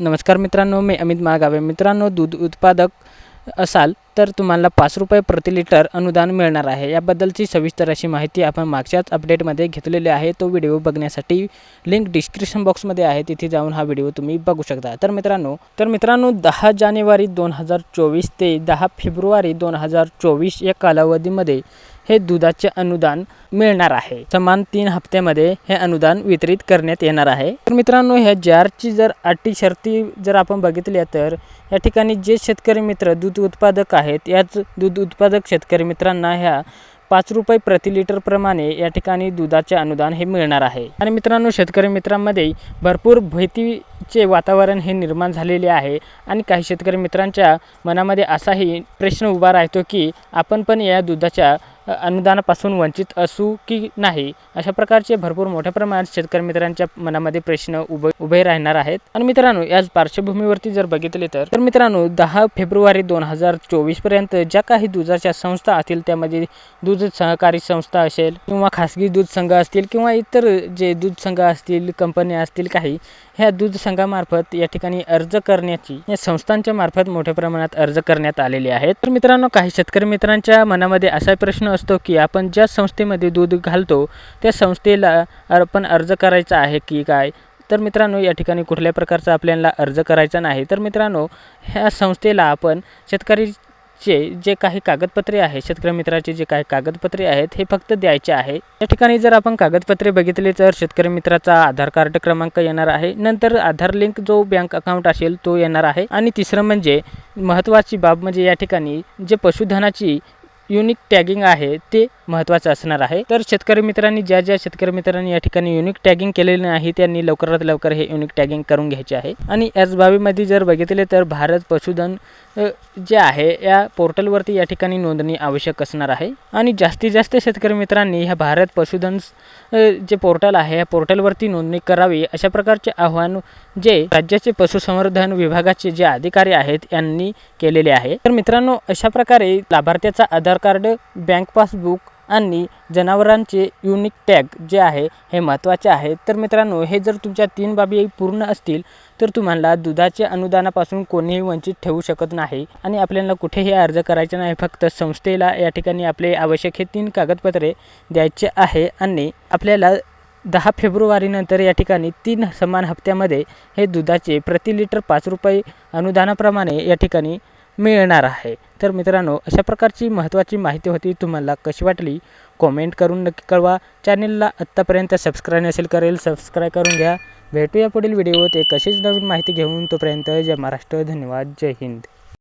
नमस्कार मित्रांनो मी अमित माळगावे. मित्रांनो दूध उत्पादक असाल तर तुम्हाला पाच रुपये प्रति लिटर अनुदान मिळणार आहे. याबद्दलची सविस्तर अशी माहिती आपण मागच्याच अपडेटमध्ये घेतलेली आहे. तो व्हिडिओ बघण्यासाठी लिंक डिस्क्रिप्शन बॉक्समध्ये आहे. तिथे जाऊन हा व्हिडिओ तुम्ही बघू शकता. तर मित्रांनो तर मित्रांनो दहा जानेवारी दोन हजार चोवीस ते दहा फेब्रुवारी दोन हजार चोवीस या कालावधीमध्ये हे दुधाचे अनुदान मिळणार आहे. समान तीन हप्त्यामध्ये हे अनुदान वितरित करण्यात येणार आहे. तर मित्रांनो ह्या जारची जर अटी शर्ती जर आपण बघितल्या तर या ठिकाणी जे शेतकरी मित्र दूध उत्पादक आहेत याच दूध उत्पादक शेतकरी मित्रांना ह्या पाच रुपये प्रति लिटरप्रमाणे या ठिकाणी दुधाचे अनुदान हे मिळणार आहे. आणि मित्रांनो शेतकरी मित्रांमध्ये भरपूर भीतीचे वातावरण हे निर्माण झालेले आहे. आणि काही शेतकरी मित्रांच्या मनामध्ये असाही प्रश्न उभा राहतो की आपण पण या दुधाच्या अनुदानापासून वंचित असू की नाही अशा प्रकारचे भरपूर मोठ्या प्रमाणात शेतकरी मित्रांच्या मनामध्ये प्रश्न उभे उभे राहणार आहेत. आणि मित्रांनो याच पार्श्वभूमीवरती जर बघितले तर तर मित्रांनो दहा फेब्रुवारी दोन हजार चोवीसपर्यंत ज्या काही दुधाच्या संस्था असतील त्यामध्ये दूध सहकारी संस्था असेल किंवा खासगी दूध संघ असतील किंवा इतर जे दूध संघ असतील कंपन्या असतील काही ह्या दूध संघामार्फत या ठिकाणी अर्ज करण्याची या संस्थांच्या मार्फत मोठ्या प्रमाणात अर्ज करण्यात आलेले आहेत. तर मित्रांनो काही शेतकरी मित्रांच्या मनामध्ये असा प्रश्न असतो की आपण ज्या संस्थेमध्ये दूध घालतो त्या संस्थेला आपण अर्ज करायचा आहे की काय? तर मित्रांनो या ठिकाणी कुठल्या प्रकारचा आपल्याला अर्ज करायचा नाही. तर मित्रांनो ह्या संस्थेला आपण शेतकरी चे जे काही कागदपत्रे आहे शेतकरी मित्राचे जे काही कागदपत्रे आहेत हे फक्त द्यायचे आहे. या ठिकाणी जर आपण कागदपत्रे बघितले तर शेतकरी मित्राचा आधार कार्ड क्रमांक येणार आहे. नंतर आधार लिंक जो बँक अकाउंट असेल तो येणार आहे. आणि तिसरं म्हणजे महत्त्वाची बाब म्हणजे या ठिकाणी जे पशुधनाची युनिक टॅगिंग आहे ते महत्त्वाचं असणार आहे. तर शेतकरी मित्रांनी ज्या ज्या शेतकरी मित्रांनी या ठिकाणी युनिक टॅगिंग केलेले नाही त्यांनी लवकरात लवकर हे युनिक टॅगिंग करून घ्यायचे आहे. आणि याच बाबीमध्ये जर बघितले तर भारत पशुधन जे आहे या पोर्टलवरती या ठिकाणी नोंदणी आवश्यक असणार आहे. आणि जास्तीत जास्त शेतकरी मित्रांनी ह्या भारत पशुधन जे पोर्टल आहे या पोर्टलवरती नोंदणी करावी अशा प्रकारचे आव्हान जे राज्याचे पशुसंवर्धन विभागाचे जे अधिकारी आहेत यांनी केलेले आहे. तर मित्रांनो अशा प्रकारे लाभार्थ्याचा Aadhaar Aadhaar card bank passbook आणि जनावरांचे युनिक टॅग जे आहे हे महत्त्वाचे आहे. तर मित्रांनो हे जर तुमच्या तीन बाबी पूर्ण असतील तर तुम्हाला दुधाच्या अनुदानापासून कोणीही वंचित ठेवू शकत नाही आणि आपल्याला कुठेही अर्ज करायचा नाही. फक्त संस्थेला या ठिकाणी आपले आवश्यक हे तीन कागदपत्रे द्यायचे आहे आणि आपल्याला दहा फेब्रुवारीनंतर या ठिकाणी तीन समान हप्त्यामध्ये हे दुधाचे प्रति लिटर पाच रुपये अनुदानाप्रमाणे या ठिकाणी मिळणार आहे. तर मित्रांनो अशा प्रकारची महत्त्वाची माहिती होती तुम्हाला कशी वाटली? कॉमेंट करून नक्की कळवा. चॅनेलला आत्तापर्यंत सबस्क्राईब नसेल करेल सबस्क्राईब करून घ्या. भेटूया पुढील व्हिडिओत एक अशीच नवीन माहिती घेऊन तोपर्यंत जय महाराष्ट्र धन्यवाद जय हिंद.